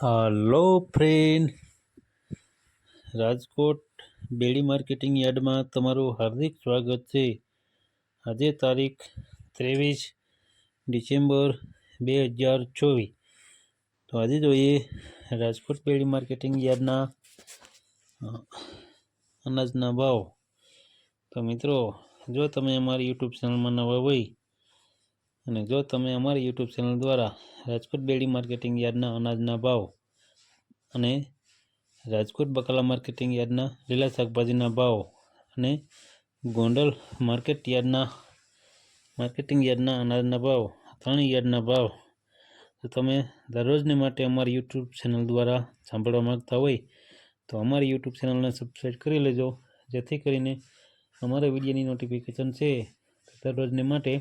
Hello friend. Rajkot Bedi marketing યાર્ડમાં તમારું હાર્દિક સ્વાગત છે. આજે તારીખ ત્રેવીસ ડિસેમ્બર બે હજાર ચોવીસ. તો આજે જોઈએ રાજકોટ બેડી માર્કેટિંગ યાર્ડના અનાજના ભાવ. તો મિત્રો, જો તમે અમારી યુટ્યુબ ચેનલમાં નવા હોય અને જો તમે અમારી યુટ્યુબ ચેનલ દ્વારા રાજકોટ બેડી માર્કેટિંગ યાર્ડના અનાજના ભાવ અને રાજકોટ બકાલા માર્કેટિંગ યાર્ડના લીલા શાકભાજીના ભાવ અને ગોંડલ માર્કેટ યાર્ડના માર્કેટિંગ યાર્ડના અનાજના ભાવ ત્રણ યાર્ડના ભાવ તો તમે દરરોજને માટે અમારી યુટ્યુબ ચેનલ દ્વારા સાંભળવા માગતા હોય, તો અમારી યુટ્યુબ ચેનલને સબસ્ક્રાઈબ કરી લેજો. જેથી કરીને અમારા વિડીયોની નોટિફિકેશન છે. દરરોજને માટે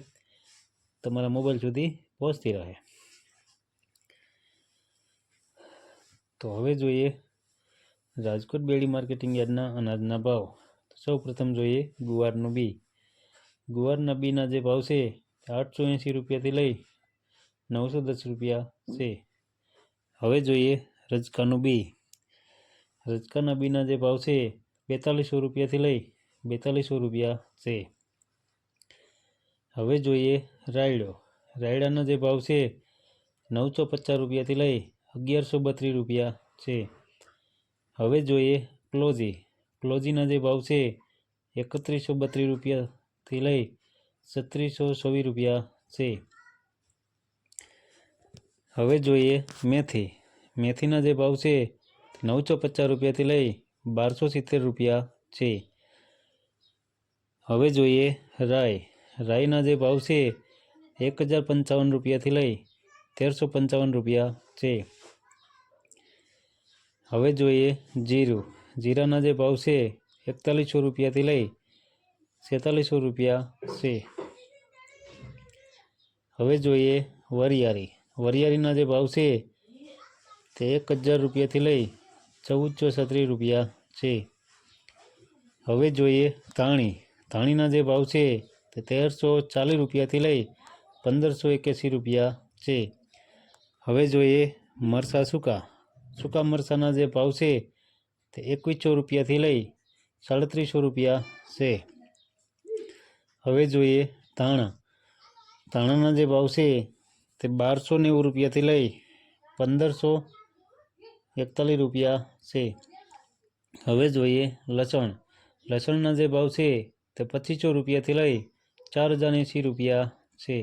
તમારા મોબાઈલ સુધી પહોંચતી રહે. તો હવે જોઈએ રાજકોટ બેડી માર્કેટિંગ યાર્ડના અનાજના ભાવ. તો સૌ પ્રથમ જોઈએ ગુવારનું બી. ગુવારના બીના જે ભાવ છે તે આઠસો એંસી રૂપિયાથી લઈ નવસો દસ રૂપિયા છે. હવે જોઈએ રજકાનું બી. રજકાના બીના જે ભાવ છે બેતાલીસો રૂપિયાથી લઈ બેતાલીસો રૂપિયા છે. હવે જોઈએ રાયડો. રાયડાનો જે ભાવ છે નવસો પચાસ રૂપિયાથી લઈ અગિયારસો બત્રીસ રૂપિયા છે. હવે જોઈએ ક્લોઝી. ક્લોઝીના જે ભાવ છે એકત્રીસો બત્રીસ રૂપિયાથી લઈ છત્રીસો ચોવીસ રૂપિયા છે. હવે જોઈએ મેથી. મેથીના જે ભાવ છે નવસો પચાસ રૂપિયાથી લઈ બારસો સિત્તેર રૂપિયા છે. હવે જોઈએ રાય રાયના જે ભાવ છે, એક હજાર પંચાવન રૂપિયાથી લઈ તેરસો પંચાવન રૂપિયા છે. હવે જોઈએ જીરું. જીરાના જે ભાવ છે, એકતાલીસો રૂપિયાથી લઈ છેતાલીસો રૂપિયા છે. હવે જોઈએ વરિયાળી. વરિયાળીના જે ભાવ છે, તે એક હજાર રૂપિયાથી લઈ ચૌદસો છત્રીસ રૂપિયા છે. હવે જોઈએ ધાણી. ધાણીના જે ભાવ છે તે તેરસો ચાલીસ રૂપિયાથી લઈ પંદરસો એક્યાસી રૂપિયા છે. હવે જોઈએ મરસા સૂકા. સૂકા મરસાના જે ભાવ છે, તે એકવીસો રૂપિયાથી લઈ સાડત્રીસો રૂપિયા છે. હવે જોઈએ ધાણા. ધાણાના જે ભાવ છે, તે બારસો નેવું રૂપિયાથી લઈ પંદરસો એકતાલીસ રૂપિયા છે. હવે જોઈએ લસણ. લસણના જે ભાવ છે, તે પચીસો રૂપિયાથી લઈ ચાર હજાર એંસી રૂપિયા છે.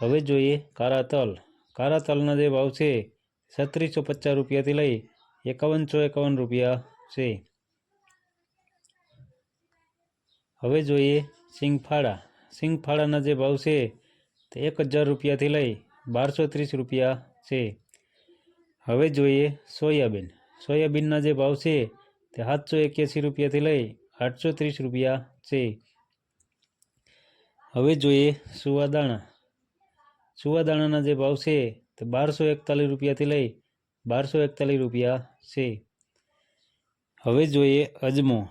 હવે જોઈએ કારા તલ કારા તલના જે ભાવ છે, છત્રીસો પચાસ રૂપિયાથી લઈ એકાવનસો એકાવન રૂપિયા છે. હવે જોઈએ સિંગફાળા. સિંગફાળાના જે ભાવ છે, તે એક હજાર રૂપિયાથી લઈ બારસો ત્રીસ રૂપિયા છે. હવે જોઈએ સોયાબીન. સોયાબીનના જે ભાવ છે, તે સાતસો એક્યાસી રૂપિયાથી લઈ આઠસો ત્રીસ રૂપિયા છે. હવે જોઈએ સુવાદાણા. સુવાદાણાના જે ભાવ છે તે બારસો એકતાલીસ રૂપિયાથી લઈ બારસો એકતાલીસ રૂપિયા છે. હવે જોઈએ અજમો.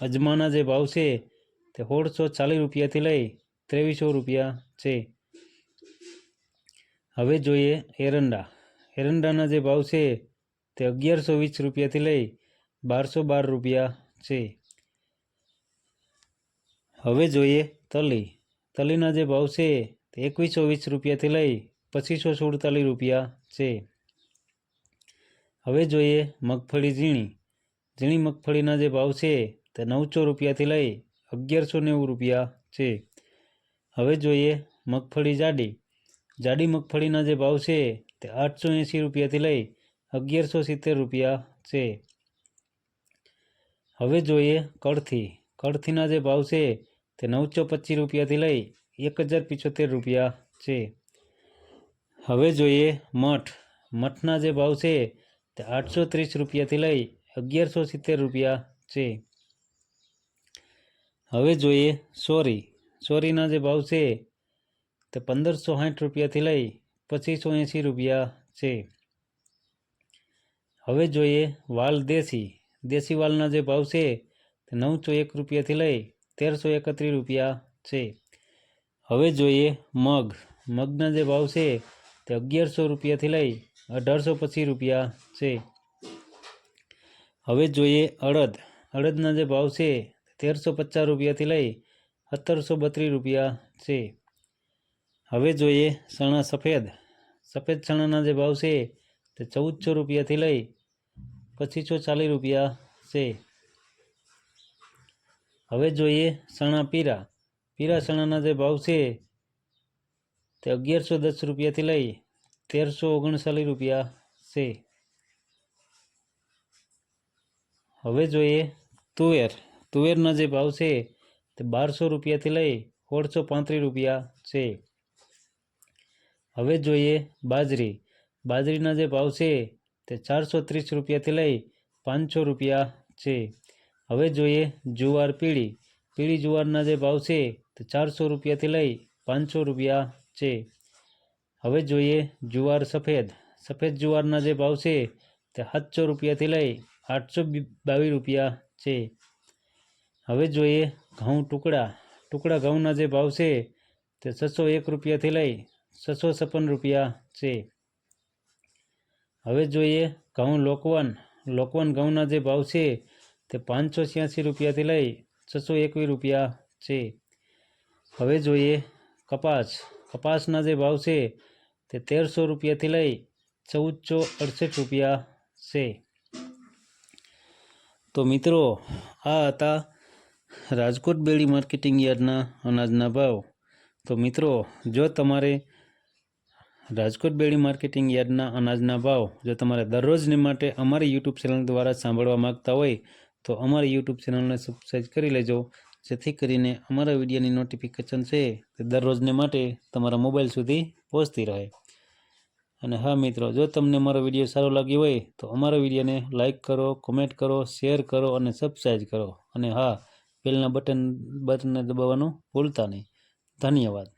અજમાના જે ભાવ છે તે સોળસો ચાલીસ રૂપિયાથી લઈ ત્રેવીસો રૂપિયા છે. હવે જોઈએ એરંડા. એરંડાના જે ભાવ છે તે અગિયારસો વીસ રૂપિયાથી લઈ બારસો બાર રૂપિયા છે. હવે જોઈએ તલી. તલીના જે ભાવ છે તે એકવીસો વીસ રૂપિયાથી લઈ પચીસો સુડતાલીસ રૂપિયા છે. હવે જોઈએ મગફળી ઝીણી. ઝીણી મગફળીના જે ભાવ છે તે નવસો રૂપિયાથી લઈ અગિયારસો નેવું રૂપિયા છે. હવે જોઈએ મગફળી જાડી. જાડી મગફળીના જે ભાવ છે તે આઠસો એંસી રૂપિયાથી લઈ અગિયારસો સિત્તેર રૂપિયા છે. હવે જોઈએ કળથી. કળથીના જે ભાવ છે તે નવસો પચીસ રૂપિયાથી લઈ એક હજાર પિચોતેર રૂપિયા છે. હવે જોઈએ મઠ. મઠના જે ભાવ છે તે આઠસો ત્રીસ રૂપિયાથી લઈ અગિયારસો સિત્તેર રૂપિયા છે. હવે જોઈએ સોરી. સોરીના જે ભાવ છે તે પંદરસો સાઠ રૂપિયાથી લઈ પચીસો એંસી રૂપિયા છે. હવે જોઈએ વાલ દેશી. દેશી વાલના જે ભાવ છે તે નવસો એક રૂપિયાથી લઈ તેરસો એકત્રીસ રૂપિયા છે. હવે જોઈએ મગ. મગના જે ભાવ છે તે અગિયારસો રૂપિયાથી લઈ અઢારસો પચીસ રૂપિયા છે. હવે જોઈએ અડદ. અડદના જે ભાવ છે તેરસો પચાસ રૂપિયાથી લઈ સત્તરસો બત્રીસ રૂપિયા છે. હવે જોઈએ ચણા સફેદ. સફેદ ચણાના જે ભાવ છે તે ચૌદસો રૂપિયાથી લઈ પચીસો ચાલીસ રૂપિયા છે. હવે જોઈએ સણા પીરા. પીરા સણાના જે ભાવ છે તે અગિયારસો દસ રૂપિયાથી લઈ તેરસો ઓગણચાલીસ રૂપિયા છે. હવે જોઈએ તુવેર. તુવેરના જે ભાવ છે તે બારસો રૂપિયાથી લઈ સોળસો પાંત્રીસ રૂપિયા છે. હવે જોઈએ બાજરી. બાજરીના જે ભાવ છે તે ચારસો ત્રીસ રૂપિયાથી લઈ પાંચસો રૂપિયા છે. હવે જોઈએ જુવાર પીળી. પીળી જુવારના જે ભાવ છે તે ચારસો રૂપિયાથી લઈ પાંચસો રૂપિયા છે. હવે જોઈએ જુવાર સફેદ. સફેદ જુવારના જે ભાવ છે તે સાતસો રૂપિયાથી લઈ આઠસો બાવીસ રૂપિયા છે. હવે જોઈએ ઘઉં ટુકડા. ટુકડા ઘઉંના જે ભાવ છે તે છસો એક રૂપિયાથી લઈ છસો છપ્પન રૂપિયા છે. હવે જોઈએ ઘઉં લોકવન. લોકવન ઘઉંના જે ભાવ છે તે પાંચસો છ્યાસી રૂપિયાથી લઈ છસો એકવીસ રૂપિયા છે. હવે જોઈએ કપાસ. કપાસના જે ભાવ છે તે તેરસો રૂપિયાથી લઈ ચૌદસો અડસઠ રૂપિયા છે. તો મિત્રો, આ હતા રાજકોટ બેડી માર્કેટિંગ યાર્ડના અનાજના ભાવ. તો મિત્રો, જો તમારે રાજકોટ બેડી માર્કેટિંગ યાર્ડના અનાજના ભાવ જો તમારે દરરોજને માટે અમારી યુટ્યુબ ચેનલ દ્વારા સાંભળવા માગતા હોય તો અમારી યુટ્યુબ ચેનલને સબસ્ક્રાઈબ કરી લેજો, જેથી કરીને અમારા વિડીયોની નોટિફિકેશન છે તે દરરોજને માટે તમારા મોબાઈલ સુધી પહોંચતી રહે. અને હા મિત્રો, જો તમને મારો વીડિયો સારો લાગ્યો હોય, તો અમારા વિડીયોને લાઇક કરો કોમેન્ટ કરો શેર કરો અને સબસ્ક્રાઈબ કરો. અને હા, બેલના બટન, બટનને દબાવવાનું ભૂલતા નહીં. ધન્યવાદ.